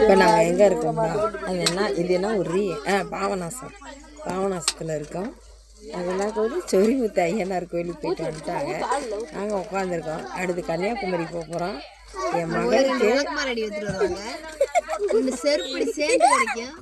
இப்போ நாங்கள் எங்கே இருக்கோம்னா அது என்ன இது என்ன ஒரு ஆ பாவநாசம் பாவநாசத்தில் இருக்கோம். அதெல்லாம் கோயில் சொரிமுத்து ஐயனார் கோயிலுக்கு போயிட்டு வந்துட்டாங்க. நாங்கள் உட்காந்துருக்கோம் அடுத்து கன்னியாகுமரி போக போகிறோம் என் மகளுக்கு செருப்படி சேர்ந்து கிடைக்கும்.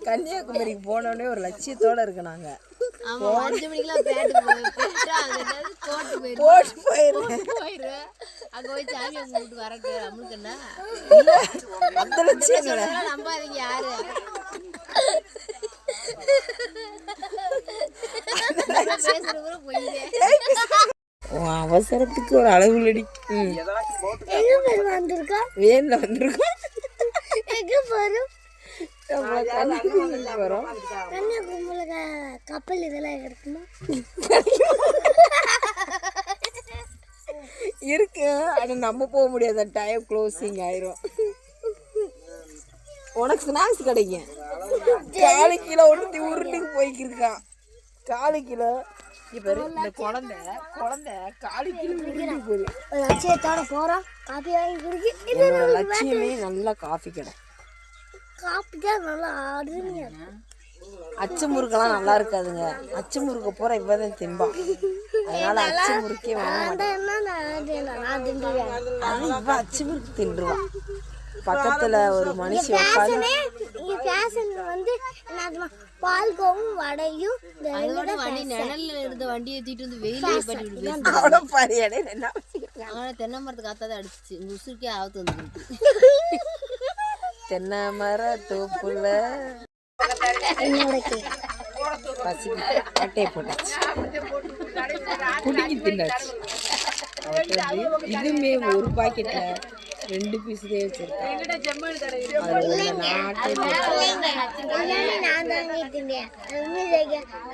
கன்னியாகுமரிக்கு போனோடனே ஒரு லட்சியத்தோட இருக்கு நாங்க. ஆமா அஞ்சு மணிக்கெல்லாம் பேட்டு போயிடுவேன் அங்க போய் சாமி கும்பிட்டு அந்த லட்சியம். நம்பாதீங்க யாரு? பொய்யே உன் அவசரத்துக்கு ஒரு அளவு இல்லடி. வேன்ல வந்திருக்கோம் எங்க போறோம்? போறோம் கன்னியாகுமரியில கப்பல் இதெல்லாம் இருக்குமா இருக்கு ஆனா நம்ம போக முடியாத டைம் க்ளோசிங் ஆயிரும். உனக்கு ஸ்நாக்ஸ் கிடைக்கும். காலு கிலோ ஒருத்தி உருட்டுக்கு போய்க்கிருக்கான் காலு கிலோ இப்போ இந்த குழந்தை குழந்தை காலு கிலோ உருட்டுக்கு போகுது லட்சியத்தோட போறோம். காப்பி வாங்கி குடிக்க லட்சியமே நல்லா காஃபி கடை. காப்பி தான் நல்லா அருமையா அச்சு முறுக்கெல்லாம் நல்லா இருக்காதுங்க. அச்சு முறுக்க போற இவதான் திம்பான் அதனால அச்சு முறுக்கே அது இவ அச்சு முறுக்கு தின்றுவான். பக்கத்துல ஒரு மனுஷி உட்காந்து ஃபேஷனே இங்க ஃபேஷன் வந்து பால்கோவும் வடையும் வண்டி நிழல்ல இருந்த வண்டியை ஏத்திட்டு வந்து வெயில பண்ணி அவ்வளோ பரியடை தென்னை மரத்துக்கு காத்தா தான் அடிச்சிச்சு. உசுருக்கே ஆபத்து வந்துருக்கு தென்னை மர தோப்புல என்னோட கேக் பசிக்கு அட்டையை போட்டாச்சு. குடிக்கி தின்னாச்சு. இதுவுமே ஒரு பாக்கெட்ல ரெண்டு பீஸ் தான் வச்சிருக்கேன். வந்து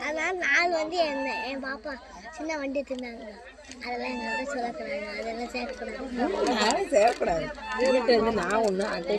அதனால நாலு. வண்டி என்ன என் பாப்பா சின்ன வண்டி தின்னாங்க. அதெல்லாம் எங்கள்கிட்ட சொல்லக்கூடாது. அதெல்லாம் சேர்க்கக்கூடாது. நானும் சேரக்கூடாது வீட்டுல இருந்து நான் ஒண்ணு அட்டை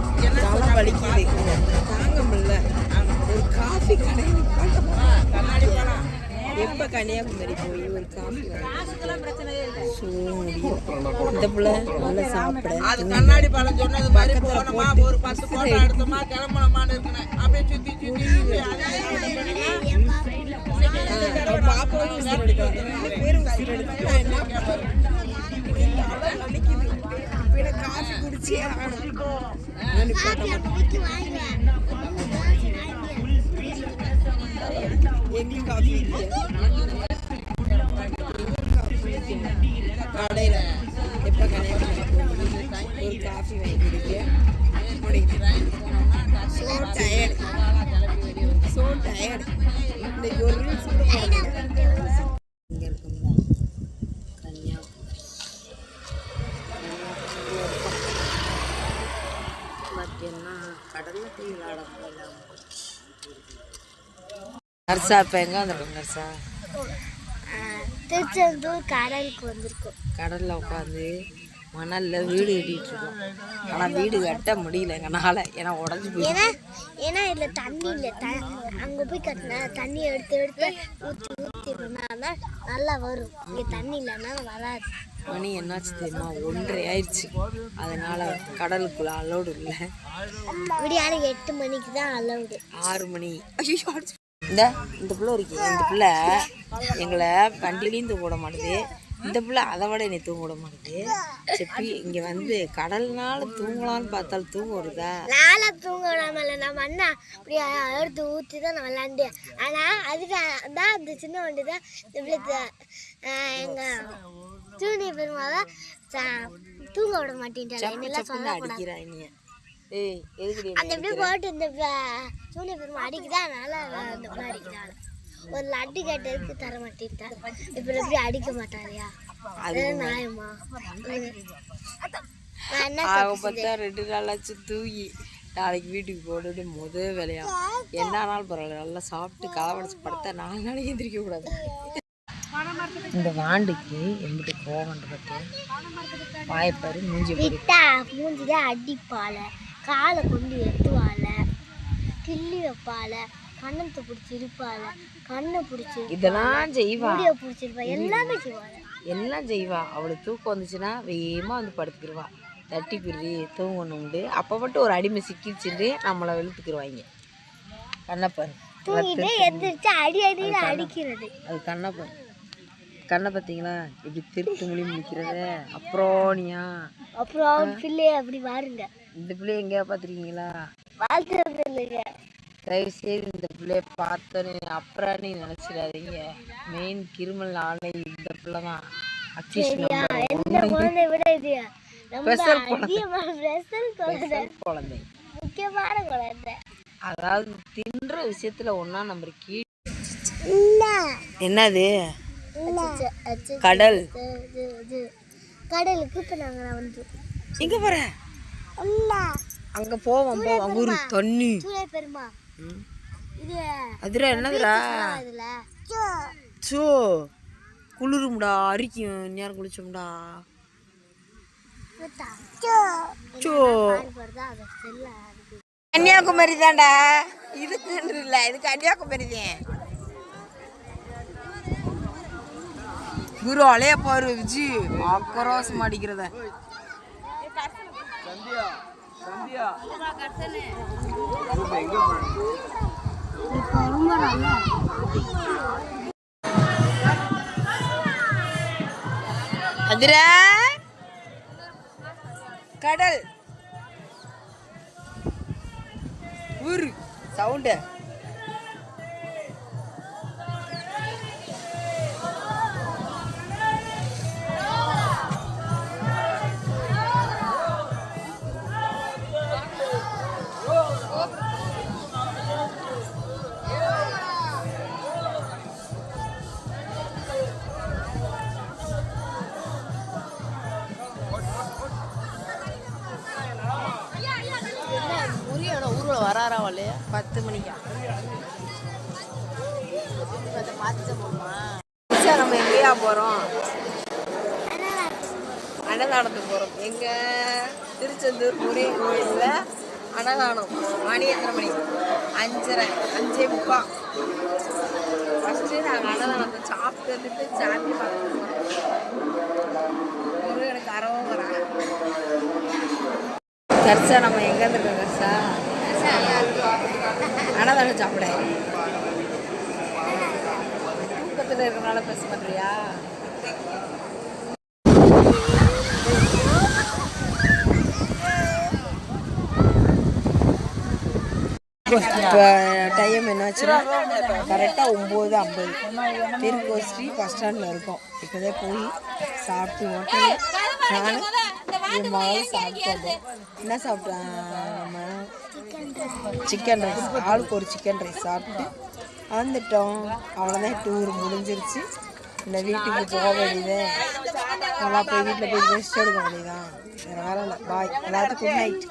கன்னியாகுமரி போய் ஒரு காஃபி இந்த பிள்ளை நல்லா சாப்பிட. அது கண்ணாடி பழம் சொன்னது மாதிரி போனோமா ஒரு பத்து போட்டோ எடுத்தோமா? கிளம்பணுமான்னு இருக்கேன் அப்படியே சுத்தி சுத்தி பாப்பாவும் உசுர் எடுக்கலாம் ரெண்டு பேரும் உசுர் என்ன வலிக்குது. காஃபி குடிச்சே ஆகணும். எங்களுக்கு காஃபி இல்லையா? கடையில எப்ப கன்னியாகுமரி ஒரு காஃபி வாங்கி குடிக்க முடியும் ஸோ டயர்டு ஸோ டயர்டு இன்னைக்கு ஒரு ரீல்ஸ் கூட நர்ஸா? இப்போ எங்கே வந்துருக்கோம் நர்ஸா? திருச்செந்தூர் கடலுக்கு வந்திருக்கோம். கடலில் உட்காந்து மணலில் வீடு கட்டிட்டு இருக்கோம் ஆனால் வீடு கட்ட முடியல எங்களால் ஏன்னா உடஞ்சி போய் ஏன்னா ஏன்னா இதுல தண்ணி இல்லை. த அங்க போய் கட்டினா தண்ணி எடுத்து எடுத்து ஊற்றி ஊற்றி பண்ணாதான் நல்லா வரும். இங்க தண்ணி இல்லைன்னா வராது. மணி என்னாச்சு தெரியுமா? ஒன்றரை ஆயிடுச்சு. அதனால கடலுக்குள்ள அலோடு இல்லை. விடியால எட்டு மணிக்கு தான் அலவுடு ஆறு மணி. ஐயோ இந்த இந்த பிள்ளை இருக்கு இந்த பிள்ளை எங்களை வண்டிலையும் தூக்க விட மாட்டுது. இந்த பிள்ளை அதை விட என்னை தூங்க விட மாட்டேது. செப்பி இங்கே வந்து கடல்னால தூங்கலான்னு பார்த்தாலும் தூங்க வருதா? நாளை தூங்க விடாமல நம்ம அண்ணா அப்படி எடுத்து ஊற்றி தான் நான் விளாண்டேன் ஆனால் அதுக்கு தான் அந்த சின்ன வண்டி தான் இவ்வளோ எங்கள் தூணி பெருமாவை தூங்க விட மாட்டேன்ட்டாங்க சப்பு என்னெல்லாம் ஏய் எதுக்கு அந்த இப்படி போட்டு இந்த தூணி பெருமா அடிக்குதா? அதனால அந்த பிள்ளை அடிக்கிறாள் ஒரு லட்டு கேட்டதுக்கு தர மாட்டேன்ட்டா. இப்போ எப்படி அடிக்க மாட்டாரியா? அது நியாயமா? பார்த்தா ரெண்டு நாளாச்சு தூங்கி. நாளைக்கு வீட்டுக்கு போட்டுட்டு முத வேலையா? என்ன ஆனாலும் பரவாயில்ல. நல்லா சாப்பிட்டு காவடிச்சு படுத்தா நாலு நாளைக்கு எந்திரிக்க கூடாது. இந்த வாண்டுக்கு எங்கிட்ட கோவம் பட்டு வாய்ப்பாரு மூஞ்சி மூஞ்சில அடிப்பால காலை கொண்டு எத்துவால கிள்ளி வைப்பால கண்ணத்தை பிடிச்சி இருப்பால கண்ணை பிடிச்சி இதெல்லாம் செய்வா. முடிய பிடிச்சிருப்பா எல்லாமே செய்வாள் எல்லாம் செய்வா. அவளுக்கு தூக்கம் வந்துச்சுன்னா வேகமாக வந்து படுத்துக்கிடுவா தட்டி பிரி தூங்கணும் உண்டு. அப்போ மட்டும் ஒரு அடிமை சிக்கிச்சுட்டு நம்மளை வெளுத்துக்கிடுவாங்க கண்ணப்பாரு தூங்கிட்டு எந்திரிச்சு அடி அடியில் அடிக்கிறது. அது கண்ணப்பாரு கண்ணை பார்த்தீங்களா இப்படி திருட்டு மொழி முடிக்கிறத அப்புறோனியா. அப்புறம் பிள்ளைய அப்படி பாருங்க. இந்த பிள்ளைய எங்கேயா பார்த்துருக்கீங்களா? தயவு செய்து இந்த பிள்ளைய பார்த்தோன்னு அப்புறம் நீ நினச்சிடாதீங்க. மெயின் கிருமல் ஆணை இந்த பிள்ளை தான். குழந்தை. முக்கியமான குழந்தை. அதாவது தின்ற விஷயத்துல ஒன்னா நம்பர் கீழ் என்னது. கடல். கடலுக்கு இப்போ நாங்கள் வந்து எங்க போற? இல்லை அங்க போவோம் போவோம். ஒரு தண்ணி. அதுரா என்னதுடா? சோ. குளிரும்டா அரிக்கும். நேரம் குளிச்சோம்டா. சோ. கன்னியாகுமரி தான்டா. இதுக்கு இல்ல. இது கன்னியாகுமரி தான். குரு அலைய பாரு விஜி. ஆக்ரோஷம் அடிக்கிறத. அதிரா. கடல். ஊரு. சவுண்டு. பத்து மணிக்கா? சரி, நம்ம எங்கேயா போகிறோம் அன்னதானத்துக்கு போகிறோம் எங்க? திருச்செந்தூர் முருகன் கோயிலில் அன்னதானம். மணி எத்தனை மணி? அஞ்சரை. அஞ்சே முக்கா. ஃபஸ்ட்டு நாங்கள் அன்னதானத்தை சாப்பிட்டு வந்துட்டு சாமி பார்க்க முருகனுக்கு அறவும் வராங்க கர்சா நம்ம எங்க இருந்துருக்கோம் கர்சா அன்னதானம் சாப்பிட தூக்கத்தில் இருக்கிறனால பேச பண்ணுறியா இப்போ டைம் என்னாச்சுன்னா கரெக்டாக ஒம்பது ஐம்பது. திருக்கோஸ்ரீ பஸ் ஸ்டாண்டில் இருக்கோம். இப்போதான் போய் சாப்பிட்டு ஹோட்டலில் நானும் என் மகளும் சாப்பிட்டு வந்தோம் என்ன சாப்பிட்டோம் நம்ம சிக்கன் ரைஸ். ஆளுக்கு ஒரு சிக்கன் ரைஸ் சாப்பிட்டு வந்துட்டோம். அவ்வளோதான் டூர் முடிஞ்சிருச்சு. இந்த வீட்டுக்கு போக வேண்டியது. நல்லா போய் வீட்டில் போய் ரெஸ்ட் எடுக்க வேண்டியதான் வேறு வேலை இல்லை. பாய் எல்லாத்துக்கும் குட் நைட்